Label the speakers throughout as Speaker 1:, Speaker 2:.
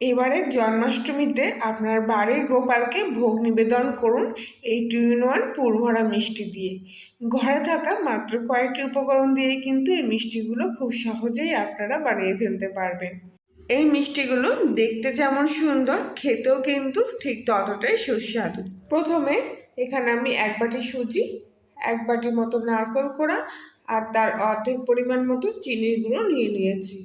Speaker 1: এবারে জন্মাষ্টমীতে আপনার বাড়ির গোপালকে ভোগ নিবেদন করুন এই টু ইন ওয়ান পুরভরা মিষ্টি দিয়ে। ঘরে থাকা মাত্র কয়েকটি উপকরণ দিয়ে কিন্তু এই মিষ্টিগুলো খুব সহজেই আপনারা বানিয়ে ফেলতে পারবেন। এই মিষ্টিগুলো দেখতে যেমন সুন্দর, খেতেও কিন্তু ঠিক ততটাই সুস্বাদু। প্রথমে এখানে আমি এক বাটি সুজি, এক বাটি মতো নারকল কোড়া আর তার অর্ধেক পরিমাণ মতো চিনির গুঁড়ো নিয়ে নিয়েছি।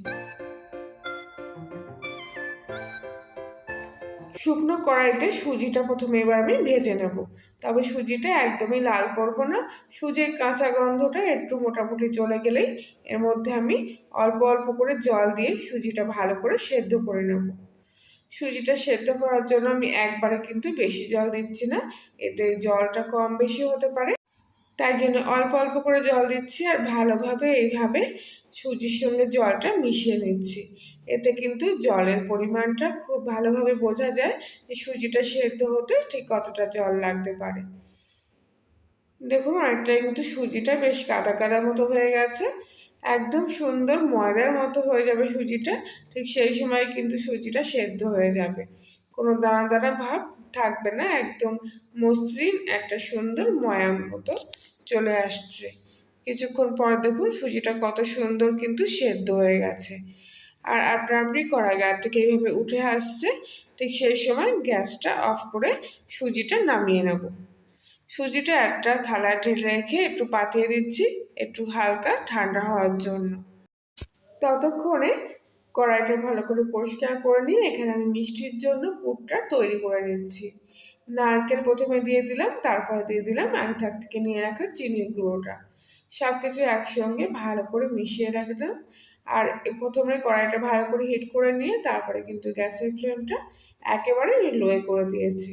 Speaker 1: শুকনো কড়াইতে সুজিটা প্রথমে এবার আমি ভেজে নেব। তবে সুজিটা একদমই লাল করব না। সুজির কাঁচা গন্ধটা একটু মোটামুটি চলে গেলেই এর মধ্যে আমি অল্প অল্প করে জল দিয়ে সুজিটা ভালো করে সেদ্ধ করে নেব। সুজিটা সেদ্ধ করার জন্য আমি একবারে কিন্তু বেশি জল দিচ্ছি না। এতে জলটা কম বেশি হতে পারে। তাই জন্য অল্প অল্প করে জল দিচ্ছি আর ভালোভাবে এইভাবে সুজির সঙ্গে জলটা মিশিয়ে নিচ্ছি। এতে কিন্তু জলের পরিমাণটা খুব ভালোভাবে বোঝা যায় যে সুজিটা সেদ্ধ হতে ঠিক কতটা জল লাগতে পারে। দেখুন, অনেকটাই কিন্তু সুজিটা বেশ কাদা কাদা মতো হয়ে গেছে। একদম সুন্দর ময়দার মতো হয়ে যাবে সুজিটা, ঠিক সেই সময় কিন্তু সুজিটা সেদ্ধ হয়ে যাবে। কোনো দানা দানা ভাব থাকবে না, একদম মসৃণ একটা সুন্দর ময়াম মতো চলে আসছে। কিছুক্ষণ পর দেখুন সুজিটা কত সুন্দর কিন্তু সেদ্ধ হয়ে গেছে। আর আপনা আপনি কড়া গা থেকে এইভাবে উঠে আসছে, ঠিক সেই সময় গ্যাসটা অফ করে সুজিটা নামিয়ে নেব। সুজিটা একটা থালায় ঢেলে রেখে একটু পাতিয়ে দিচ্ছি, একটু হালকা ঠান্ডা হওয়ার জন্য। ততক্ষণে কড়াইটা ভালো করে পরিষ্কার করে নিয়ে এখানে আমি মিষ্টির জন্য পুরটা তৈরি করে নিচ্ছি। নারকেল প্রথমে দিয়ে দিলাম, তারপর দিয়ে দিলাম তার থেকে নিয়ে রাখা চিনির গুঁড়োটা। সব কিছু একসঙ্গে ভালো করে মিশিয়ে রাখলাম। আর প্রথমে কড়াইটা ভালো করে হিট করে নিয়ে তারপরে কিন্তু গ্যাসের ফ্লেমটা একেবারে লোয়ে করে দিয়েছি।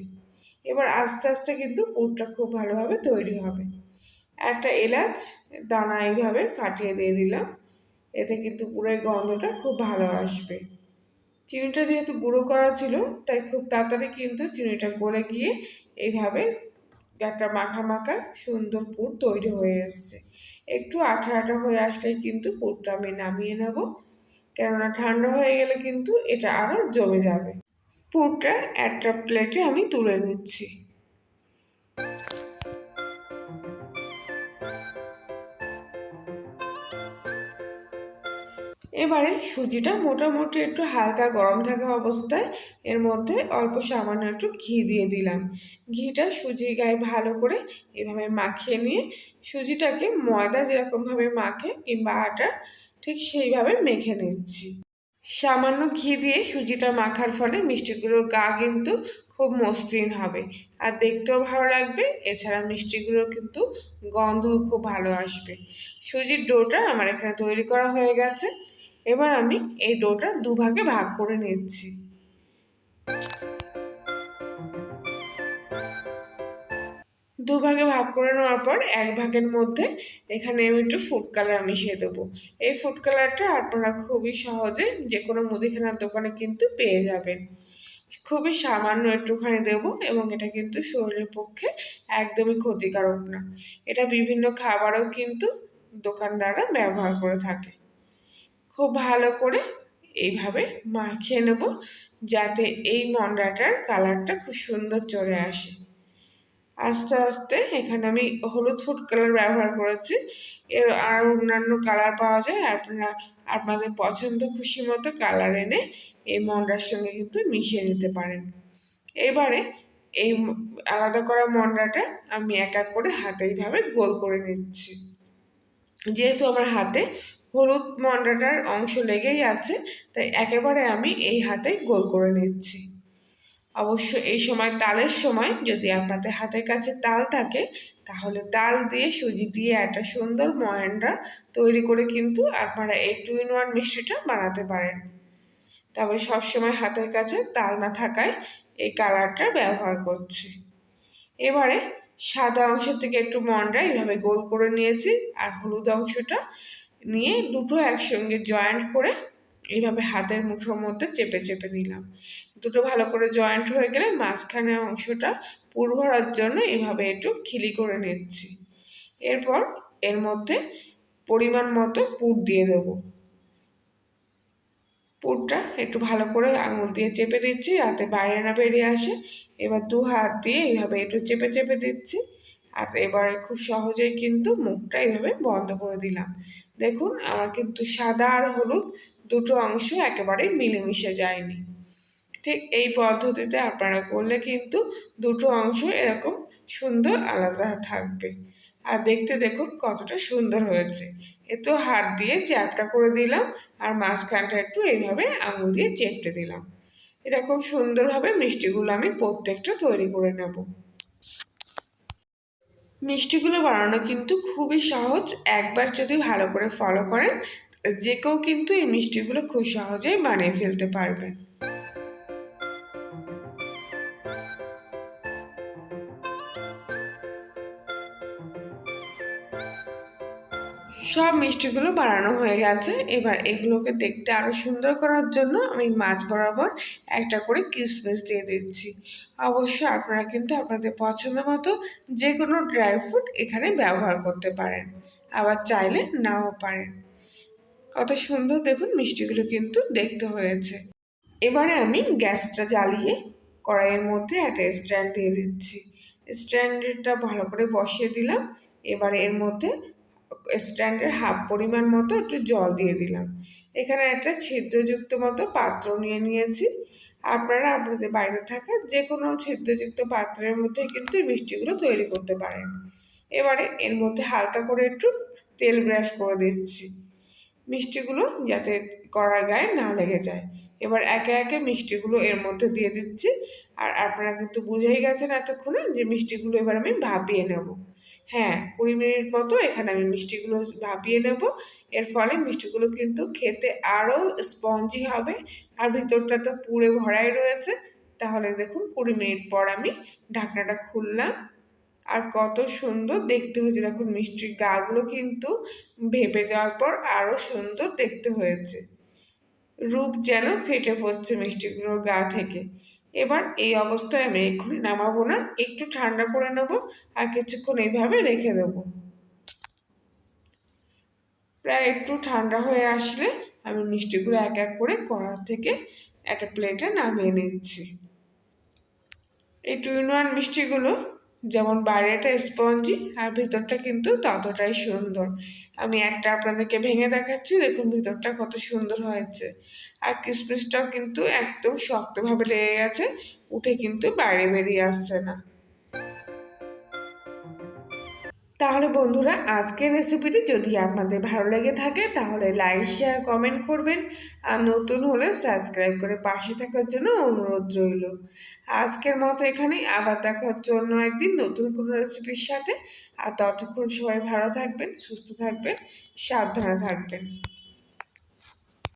Speaker 1: এবার আস্তে আস্তে কিন্তু পুরটা খুব ভালোভাবে তৈরি হবে। একটা এলাচ দানা এইভাবে ফাটিয়ে দিয়ে দিলাম। এতে কিন্তু পুরো গন্ধটা খুব ভালো আসবে। চিনিটা যেহেতু গুঁড়ো করা ছিল, তাই খুব তাড়াতাড়ি কিন্তু চিনিটা গলে গিয়ে এইভাবে একটা মাখা মাখা সুন্দর পুর তৈরি হয়ে এসছে। একটু আঠা আঠা হয়ে আসলেই কিন্তু পুরটা আমি নামিয়ে নেব। কেননা ঠান্ডা হয়ে গেলে কিন্তু এটা আরও জমে যাবে। পুরটা একটা প্লেটে আমি তুলে নিচ্ছি। এবারে সুজিটা মোটামুটি একটু হালকা গরম থাকা অবস্থায় এর মধ্যে অল্প সামান্য একটু ঘি দিয়ে দিলাম। ঘিটা সুজির গায়ে ভালো করে এভাবে মাখিয়ে নিয়ে সুজিটাকে ময়দা যেরকমভাবে মাখে কিংবা আটা, ঠিক সেইভাবে মেখে নিচ্ছি। সামান্য ঘি দিয়ে সুজিটা মাখার ফলে মিষ্টিগুলোর গা কিন্তু খুব মসৃণ হবে। আর দেখতেও ভালো লাগবে, এছাড়া মিষ্টিগুলো কিন্তু গন্ধও খুব ভালো আসবে। সুজির ডোটা আমার এখানে তৈরি করা হয়ে গেছে। এবার আমি এই ডোটা দুভাগে ভাগ করে নিচ্ছি। দুভাগে ভাগ করে নেওয়ার পর এক ভাগের মধ্যে এখানে আমি একটু ফুড কালার মিশিয়ে দেবো। এই ফুড কালারটা আপনারা খুবই সহজে যে কোনো মুদিখানার দোকানে কিন্তু পেয়ে যাবেন। খুবই সামান্য একটুখানি দেব এবং এটা কিন্তু শরীরের পক্ষে একদমই ক্ষতিকারক না। এটা বিভিন্ন খাবারও কিন্তু দোকানদাররা ব্যবহার করে থাকে। খুব ভালো করে এইভাবে মাখিয়ে নেব যাতে এই মন্ডাটার কালারটা খুব সুন্দর চলে আসে। আস্তে আস্তে এখানে আমি হলুদ ফুড কালার ব্যবহার করেছি। এর আর অন্যান্য কালার পাওয়া যায়। আপনারা আপনাদের পছন্দ, খুশি মতো কালার এনে এই মন্ডার সঙ্গে কিন্তু মিশিয়ে নিতে পারেন। এবারে এই আলাদা করা মন্ডাটা আমি এক এক করে হাতে এইভাবে গোল করে নিচ্ছি। যেহেতু আমার হাতে হলুদ মন্ডাটার অংশ লেগেই আছে, তাই একেবারে আমি এই হাতে গোল করে নিচ্ছি। অবশ্য এই সময় তালের সময়, যদি আপনাদের হাতের কাছে তাল থাকে, তাহলে তাল দিয়ে সুজি দিয়ে একটা সুন্দর ময়ানরা তৈরি করে কিন্তু আপনারা এই টু ইন ওয়ান মিষ্টিটা বানাতে পারেন। তবে সবসময় হাতের কাছে তাল না থাকায় এই কালারটা ব্যবহার করছি। এবারে সাদা অংশের থেকে একটু মন্ডা এইভাবে গোল করে নিয়েছি, আর হলুদ অংশটা নিয়ে দুটো একসঙ্গে জয়েন্ট করে এইভাবে হাতের মুঠোর মধ্যে চেপে চেপে নিলাম। দুটো ভালো করে জয়েন্ট হয়ে গেলে মাঝখানের অংশটা পুর ভরার জন্য এইভাবে একটু খিলি করে নিচ্ছি। এরপর এর মধ্যে পরিমাণ মতো পুর দিয়ে দেব। পুরটা একটু ভালো করে আঙুল দিয়ে চেপে দিচ্ছি যাতে বাইরে না বেরিয়ে আসে। এবার দু হাত দিয়ে এইভাবে একটু চেপে চেপে দিচ্ছি। আর এবারে খুব সহজেই কিন্তু মুখটা এইভাবে বন্ধ করে দিলাম। দেখুন, আমার কিন্তু সাদা আর হলুদ দুটো অংশ একেবারেই মিলেমিশে যায়নি। ঠিক এই পদ্ধতিতে আপনারা করলে কিন্তু দুটো অংশ এরকম সুন্দর আলাদা থাকবে। আর দেখতে দেখুন কতটা সুন্দর হয়েছে। এতো হাত দিয়ে চ্যাপটা করে দিলাম আর মাঝখানটা একটু এইভাবে আঙুল দিয়ে চেপটে দিলাম। এরকম সুন্দরভাবে মিষ্টিগুলো আমি প্রত্যেকটা তৈরি করে নেব। মিষ্টিগুলো বানানো কিন্তু খুবই সহজ। একবার যদি ভালো করে ফলো করেন, যে কেউ কিন্তু এই মিষ্টিগুলো খুব সহজেই বানিয়ে ফেলতে পারবেন। সব মিষ্টিগুলো বানানো হয়ে গেছে। এবার এগুলোকে দেখতে আরও সুন্দর করার জন্য আমি মাছ বরাবর একটা করে কিসমিস দিয়ে দিচ্ছি। অবশ্যই আপনারা কিন্তু আপনাদের পছন্দ মতো যে কোনো ড্রাই ফ্রুট এখানে ব্যবহার করতে পারেন, আবার চাইলে নাও পারেন। কত সুন্দর দেখুন মিষ্টিগুলো কিন্তু দেখতে হয়েছে। এবারে আমি গ্যাসটা জ্বালিয়ে কড়াইয়ের মধ্যে একটা স্ট্যান্ড দিয়ে দিচ্ছি। স্ট্যান্ডটা ভালো করে বসিয়ে দিলাম। এবারে এর মধ্যে স্ট্যান্ডের হাফ পরিমাণ মতো একটু জল দিয়ে দিলাম। এখানে একটা ছিদ্রযুক্ত মতো পাত্র নিয়ে নিয়েছি। আপনারা আপনাদের বাইরে থাকা যে কোনো ছিদ্রযুক্ত পাত্রের মধ্যে কিন্তু মিষ্টিগুলো তৈরি করতে পারেন। এবারে এর মধ্যে হালকা করে একটু তেল ব্রাশ করে দিচ্ছি। মিষ্টিগুলো যাতে কড়ার গায়ে না লেগে যায়। এবার একে একে মিষ্টিগুলো এর মধ্যে দিয়ে দিচ্ছি। আর আপনারা কিন্তু বুঝেই গেছেন এতক্ষণে যে মিষ্টিগুলো এবার আমি ভাপিয়ে নেব। হ্যাঁ কুড়ি মিনিট মতো এখানে আমি মিষ্টিগুলো ভাপিয়ে নেব। এর ফলে মিষ্টিগুলো কিন্তু খেতে আরও স্পঞ্জি হবে আর ভিতরটা তো পুড়ে ভরাই রয়েছে। তাহলে দেখুন, কুড়ি মিনিট পর আমি ঢাকনাটা খুললাম। আর কত সুন্দর দেখতে হয়েছে, দেখুন মিষ্টির গাগুলো কিন্তু ভেপে যাওয়ার পর আরও সুন্দর দেখতে হয়েছে। রূপ যেন ফেটে পড়ছে মিষ্টিগুলোর গা থেকে। এবার এই অবস্থায় আমি এক্ষুনি নামাবো না, একটু ঠান্ডা করে নেব আর কিছুক্ষণ এইভাবে রেখে দেব। প্রায় একটু ঠান্ডা হয়ে আসলে আমি মিষ্টিগুলো এক এক করে কড়া থেকে একটা প্লেটে নামিয়ে নিচ্ছি। এই টু ইন ওয়ান মিষ্টিগুলো যেমন বাইরেটা স্পঞ্জি আর ভিতরটা কিন্তু ততটাই সুন্দর। আমি একটা আপনাদেরকে ভেঙে দেখাচ্ছি, দেখুন ভিতরটা কত সুন্দর হয়েছে। আর কিসমিসটাও কিন্তু একদম শক্তভাবে লেগে গেছে, উঠে কিন্তু বাইরে বেরিয়ে আসছে না। তাহলে বন্ধুরা, আজকের রেসিপিটি যদি আপনাদের ভালো লেগে থাকে, তাহলে লাইক শেয়ার কমেন্ট করবেন। আর নতুন হলে সাবস্ক্রাইব করে পাশে থাকার জন্য অনুরোধ রইল। আজকের মতো এখানে আবার দেখার জন্য একদিন নতুন কোনো রেসিপির সাথে। আর ততক্ষণ সবাই ভালো থাকবেন, সুস্থ থাকবেন, সাবধানে থাকবেন।